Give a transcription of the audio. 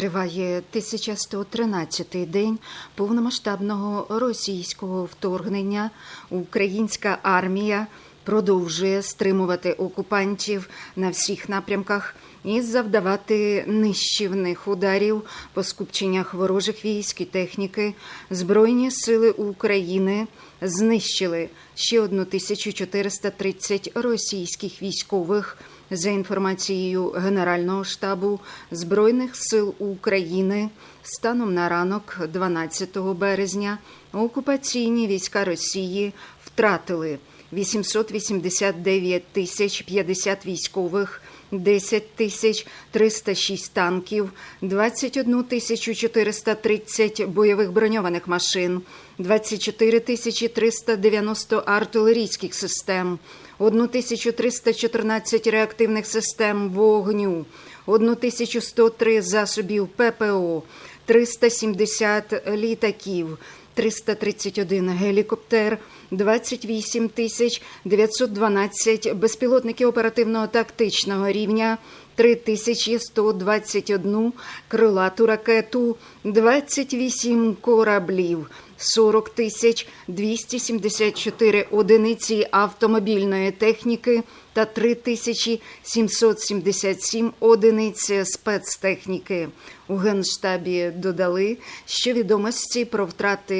Триває 1113-й день повномасштабного російського вторгнення. Українська армія продовжує стримувати окупантів на всіх напрямках і завдавати нищівних ударів по скупченнях ворожих військ і техніки. Збройні сили України знищили ще 1430 російських військових. За інформацією Генерального штабу Збройних сил України, станом на ранок 12 березня окупаційні війська Росії втратили 889 тисяч 50 військових, 10 тисяч 306 танків, 21 тисячу 430 бойових броньованих машин, 24 тисячі 390 артилерійських систем, 1314 реактивних систем вогню, 1103 засобів ППО, 370 літаків, 331 гелікоптер, 28 тисяч 912 безпілотників оперативного тактичного рівня, 3121 крилату ракету, 28 кораблів, 40 тисяч 274 одиниці автомобільної техніки та 3 тисячі 777 одиниць спецтехніки. У Генштабі додали, що відомості про втрати